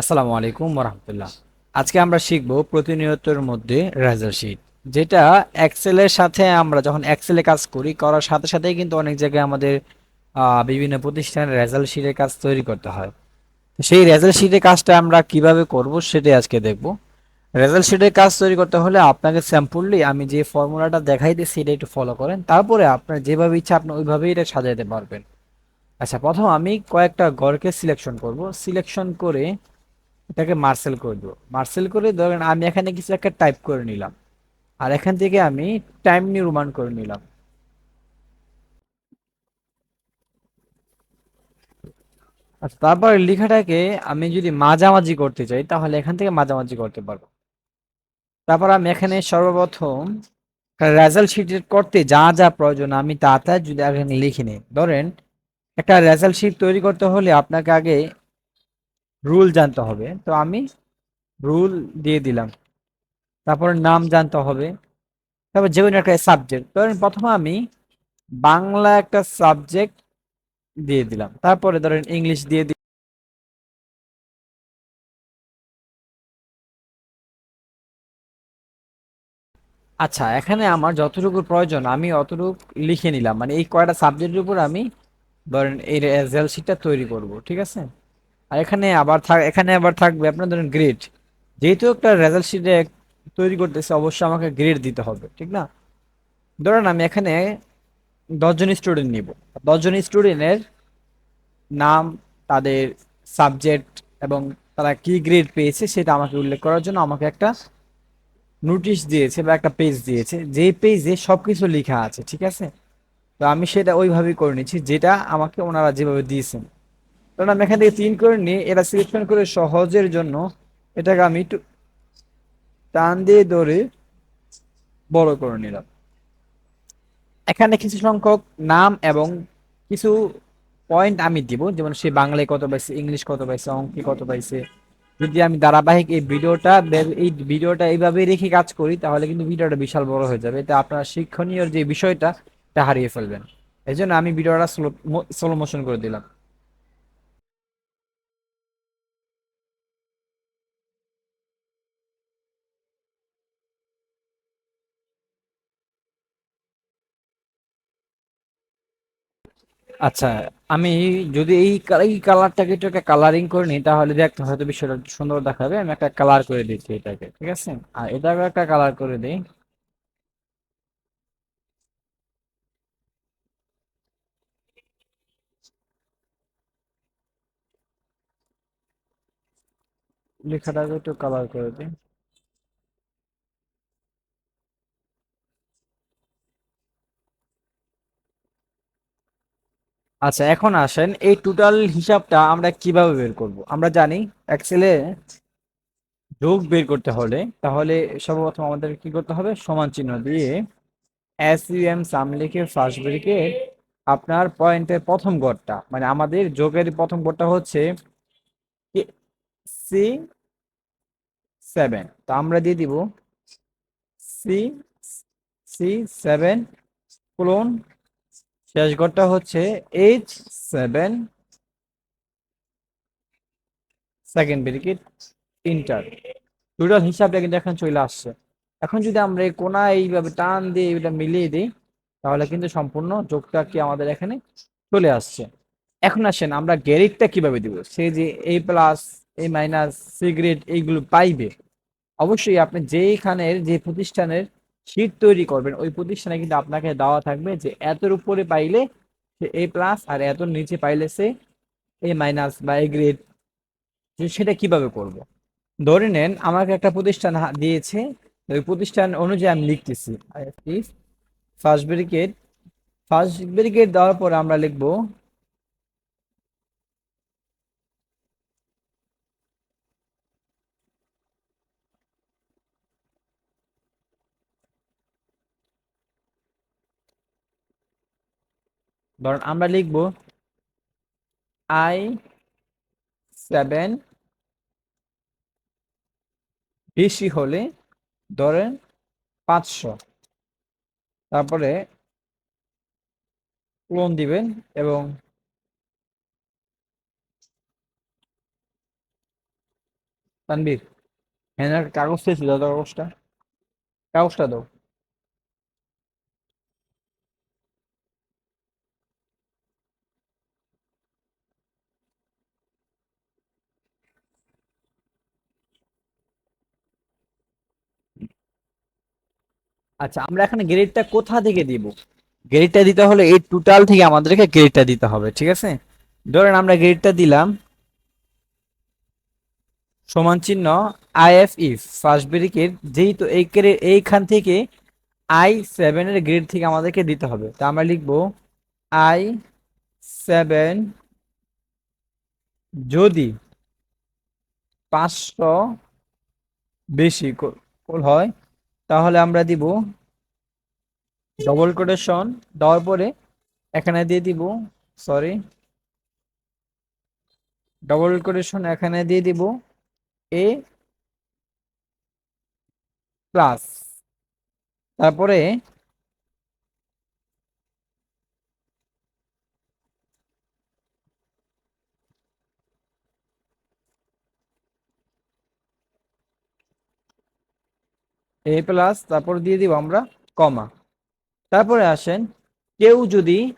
আসসালামু আলাইকুম রহমতুল্লাহ। আজকে আমরা শিখব প্রতিনিয়তের মধ্যে রেজাল্ট শিট যেটা এক্সেলের সাথে আমরা যখন এক্সেলে কাজ করি, করার সাথে সাথেই কিন্তু অনেক জায়গায় আমাদের বিভিন্ন প্রতিষ্ঠানের রেজাল্ট শিটের কাজ তৈরি করতে হয়। সেই রেজাল্ট শিটের কাজটা আমরা কীভাবে করব সেটাই আজকে দেখব। রেজাল্ট শিটের কাজ তৈরি করতে হলে আপনাকে স্যাম্পললি আমি যে ফর্মুলাটা দেখাই দিই, সেটা একটু ফলো করেন। তারপরে আপনার যেভাবে ইচ্ছা আপনি ওইভাবেই এটা সাজাতে পারবেন। আচ্ছা প্রথম আমি কয়েকটা গড়কে সিলেকশন করব। সিলেকশন করে এটাকে মার্সেল করে দেবো। মার্সেল করে ধরেন আমি এখানে কিছু একটা টাইপ করে নিলাম। আর এখান থেকে আমি টাইম নির্মাণ করে নিলাম। আচ্ছা তারপর লেখাটাকে আমি যদি মাঝামাঝি করতে চাই, তাহলে এখান থেকে মাঝামাঝি করতে পারব। তারপর আমি এখানে সর্বপ্রথম রেজাল্ট শিট করতে যা যা প্রয়োজন আমি তা যদি এখানে লিখে নিই। ধরেন, একটা রেজাল্ট শিট তৈরি করতে হলে আপনাকে আগে রুল জানতে হবে। তো আমি রুল দিয়ে দিলাম। তারপর নাম জানতে হবে। তারপর যে কোনো একটা সাবজেক্ট ধরেন প্রথমে আমি বাংলা একটা সাবজেক্ট দিয়ে দিলাম। তারপরে ধরেন ইংলিশ দিয়ে দিই আচ্ছা এখানে আমার যতটুকু প্রয়োজন, আমি অতটুকু লিখে নিলাম। মানে এই কয়টা সাবজেক্টের উপর আমি ধরেন এই রেজাল্ট শিটটা তৈরি করব, ঠিক আছে? আর এখানে আবার থাক, এখানে আবার থাকবে আপনার ধরেন গ্রেড যেহেতু একটা রেজাল্ট শিটে তৈরি করতেছে, অবশ্যই আমাকে গ্রেড দিতে হবে, ঠিক না? ধরেন আমি এখানে দশজন স্টুডেন্ট নিব। দশজন স্টুডেন্টের নাম, তাদের সাবজেক্ট এবং তারা কি গ্রেড পেয়েছে সেটা আমাকে উল্লেখ করার জন্য আমাকে একটা নোটিশ দিয়েছে বা একটা পেজ দিয়েছে। যে পেজে সব কিছু লেখা আছে, ঠিক আছে? তো আমি সেটা ওইভাবেই করে নিচ্ছি, যেটা আমাকে ওনারা যেভাবে দিয়েছেন। কারণ আমি এখান থেকে তিন করে নিয়ে এটা সিলেকশন করে সহজের জন্য এটাকে আমি একটু টান দিয়ে ধরে বড় করে নিলাম। এখানে কিছু সংখ্যক নাম এবং কিছু পয়েন্ট আমি দিব, যেমন সে বাংলায় কত পাইছে, ইংলিশ কত পাইছে, অঙ্কে কত পাইছে। যদি আমি ধারাবাহিক এই ভিডিওটা এই ভিডিওটা এইভাবে রেখে কাজ করি, তাহলে কিন্তু ভিডিওটা বিশাল বড় হয়ে যাবে। এটা আপনার শিক্ষণীয় যে বিষয়টা, এটা হারিয়ে ফেলবেন। এই আমি ভিডিওটা স্লো স্লো মোশন করে দিলাম। আচ্ছা আমি যদি এই এই কালারটাকে একটু একটা কালারিং করে নিই, তাহলে দেখতে হয়তো বিষয়টা একটু সুন্দর দেখাবে। আমি একটা কালার করে দিচ্ছি এটাকে, ঠিক আছে? আর এটাকে একটা কালার করে দিই। লেখাটাকে একটু কালার করে দিই। আচ্ছা এখন আসেন, এই টোটাল হিসাবটা আমরা কীভাবে বের করব? আমরা জানি এক্সেলে যোগ বের করতে হলে, তাহলে সর্বপ্রথম আমাদের কি করতে হবে? সমান চিহ্ন দিয়ে এস ইউ এম সাম লিখে ফার্স্ট ব্রেকে আপনার পয়েন্টের প্রথম গড়টা মানে আমাদের যোগের প্রথম গড়টা হচ্ছে সি সেভেন তো আমরা দিয়ে দিব সি সি সেভেন ক্লোন শেষ গড়টা হচ্ছে H seven second bracket enter total হিসাবটা কিন্তু এখন চলে আসছে। এখন যদি আমরা এই কোনা এইভাবে টান দিয়ে এটা মিলিয়ে দিই, তাহলে কিন্তু সম্পূর্ণ যোগটা কি আমাদের এখানে চলে আসছে। এখন আসেন, আমরা গ্রেডটা কীভাবে দিব? সে যে A plus A minus C grade এইগুলো পাইবে, অবশ্যই আপনি যেইখানের, যে প্রতিষ্ঠানের শীট তৈরি করবেন। ওই প্রতিষ্ঠানে কিন্তু আপনাকে দেওয়া থাকবে যে এতর উপরে পাইলে সে এ প্লাস আর এত নিচে পাইলে সে এ মাইনাস বা এ গ্রেড সেটা কীভাবে করব? ধরে নেন আমাকে একটা প্রতিষ্ঠান দিয়েছে। ওই প্রতিষ্ঠান অনুযায়ী আমি লিখতেছি। ফার্স্ট ব্রিগেড ফার্স্ট ব্রিগেড দেওয়ার পর আমরা লিখব ধরেন আমরা লিখব আই সেভেন বেশি হলে ধরেন পাঁচশো। তারপরে ক্লোন দিবেন এবং তানবীর হ্যাঁ কাগজ দাও কাগজটা। কাগজটা দাও। আচ্ছা আমরা এখানে গ্রেডটা কোথা থেকে দিব? গ্রেডটা দিতে হলে এই টোটাল থেকে আমাদেরকে গ্রেডটা দিতে হবে, ঠিক আছে? ধরেন আমরা গ্রেডটা দিলাম, সমান চিহ্ন আইএফ ইফ ফার্স্ট ব্রেকের যেহেতু এই এইখান থেকে আই সেভেনের গ্রেড থেকে আমাদেরকে দিতে হবে, তা আমরা লিখব আই সেভেন যদি পাঁচশো বেশি হয় তাহলে আমরা দিব ডবল কোটেশন দেওয়ার পরে এখানে দিয়ে দিব সরি ডবল কোটেশন এখানে দিয়ে দিব এ প্লাস তারপরে এ প্লাস, তারপর দিয়ে দিব আমরা কমা। তারপরে আসেন, কেউ যদি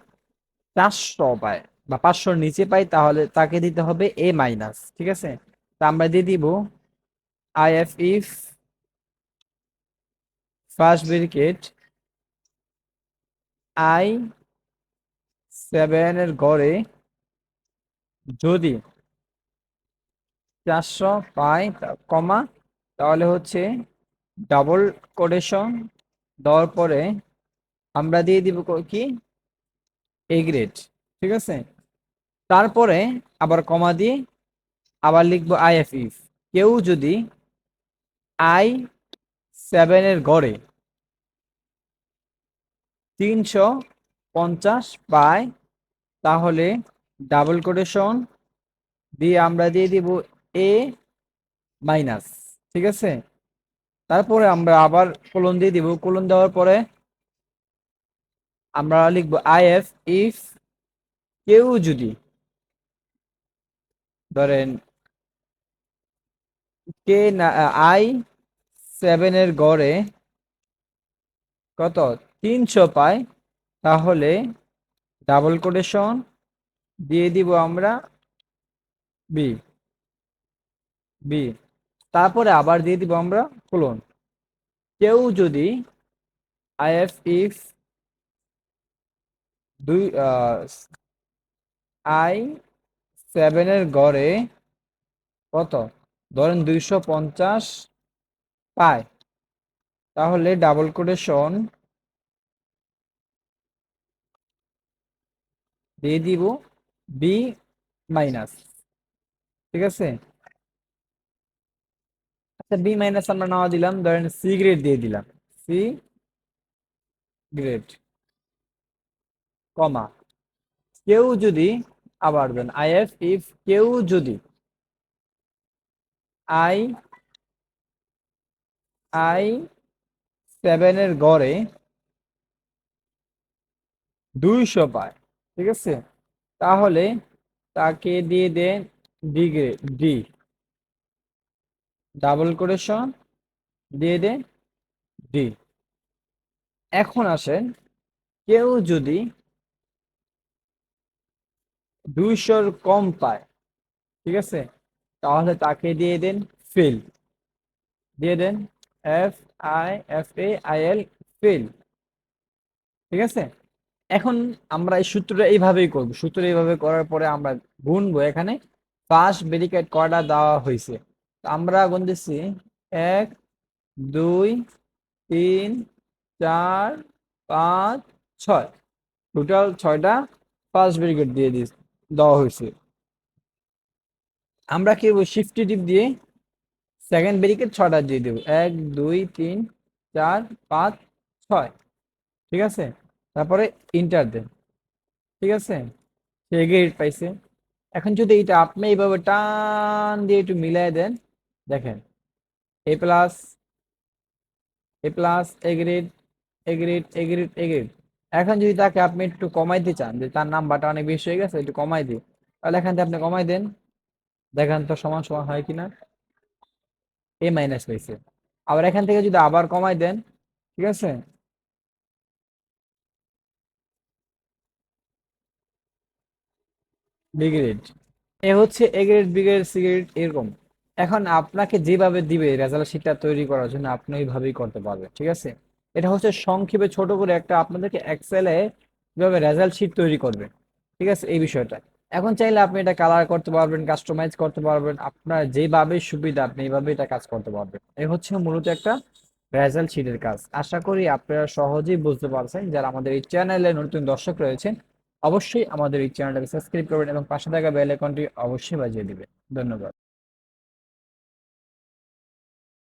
চারশো পায় বা পাঁচশোর নিচে পায়, তাহলে তাকে দিতে হবে এ মাইনাস, ঠিক আছে? তা আমরা দিয়ে দিব I F if first bracket I সেভেনের গড়ে যদি চারশো পায়, তা- কমা, তাহলে হচ্ছে ডাবল কোটেশন দেওয়ার পরে আমরা দিয়ে দিব ক- এ গ্রেড ঠিক আছে? তারপরে আবার কমা দিয়ে আবার লিখব আই এফ ইফ কেউ যদি আই সেভেনের গড়ে তিনশো পঞ্চাশ পায়, তাহলে ডাবল কোটেশন দিয়ে আমরা দিয়ে দিব এ মাইনাস ঠিক আছে? তারপরে আমরা আবার কোলন দিয়ে দিব। কোলন দেওয়ার পরে আমরা লিখব আই এফ ইফ কেউ যদি ধরেন কে না আই সেভেনের গড়ে কত? তিনশো পায়, তাহলে ডাবল কোটেশন দিয়ে দিব আমরা বি বি তারপরে আবার দিয়ে দিব আমরা কোলন কেউ যদি আইএফ ইফ দুই আই সেভেনের গড়ে কত? ধরেন দুইশো পঞ্চাশ পায় তাহলে ডাবল কোটেশন দিয়ে দিব বি মাইনাস ঠিক আছে? বি মাইনাস আমরা নাও দিলাম, ধরেন সি গ্রেড দিয়ে দিলাম। সি গ্রেড কমা কেউ যদি, আবার দেন আই এফ ইফ কেউ যদি আই আই সেভেনের গড়ে দুইশো পায়, ঠিক আছে? তাহলে তাকে দিয়ে দেন D grade D double quotation দিয়ে দেন ডি এখন আসেন, কেউ যদি দুইশোর কম পায়, ঠিক আছে? তাহলে তাকে দিয়ে দেন ফেল দিয়ে দেন F I F A I L fail ঠিক আছে? এখন আমরা এই সূত্রটা এইভাবেই করব। সূত্র এইভাবে করার পরে আমরা গুনবো এখানে। ফার্স্ট ব্যারিকেড কয়টা দেওয়া হয়েছে? আমরা গুনতেছি এক, দুই, তিন, চার, পাঁচ, ছয়। টোটাল ছয়টা ফার্স্ট ব্যারিকেড দিয়ে দিস, দেওয়া হয়েছে। আমরা কি শিফটি টিপ দিয়ে সেকেন্ড ব্যারিকেড ছয়টা দিয়ে দেবো। এক, দুই, তিন, চার, পাঁচ, ছয়। ঠিক আছে? তারপরে ইন্টার দেন। ঠিক আছে? সে গ্রেড পাইছে। এখন যদি এটা আপনি এইভাবে টান দিয়ে একটু মিলাই দেন দেখেন A plus A plus A grade A grade A grade A grade এখন যদি তাকে আপনি একটু কমাইতে চান, যে তার নাম্বারটা অনেক বেশি হয়ে গেছে, একটু কমাই দিই। তাহলে এখান থেকে আপনি কমাই দেন। দেখেন তো সমান সমান হয় কিনা। এ মাইনাস হয়েছে আবার এখান থেকে যদি আবার কমাই দেন, ঠিক আছে? বি গ্রেড এ হচ্ছে A grade B grade C grade এরকম। এখন আপনাকে যেভাবে দিবে রেজাল্ট শিটটা তৈরি করার জন্য আপনি ওইভাবেই করতে পারবেন, ঠিক আছে? এটা হচ্ছে সংক্ষেপে ছোট করে একটা আপনাদেরকে এক্সেলে কীভাবে রেজাল্ট শিট তৈরি করবে, ঠিক আছে? এই বিষয়টা। এখন চাইলে আপনি এটা কালার করতে পারবেন কাস্টমাইজ করতে পারবেন, আপনার যেভাবে সুবিধা আপনি এইভাবে এটা কাজ করতে পারবেন। এই হচ্ছে মূলত একটা রেজাল্ট শিটের কাজ। আশা করি আপনারা সহজেই বুঝতে পারছেন যারা আমাদের এই চ্যানেলে নতুন দর্শক রয়েছেন, অবশ্যই আমাদের এই চ্যানেলটাকে সাবস্ক্রাইব করবেন এবং পাশে থাকা বেল আইকনটি অবশ্যই বাজিয়ে দিবেন। ধন্যবাদ।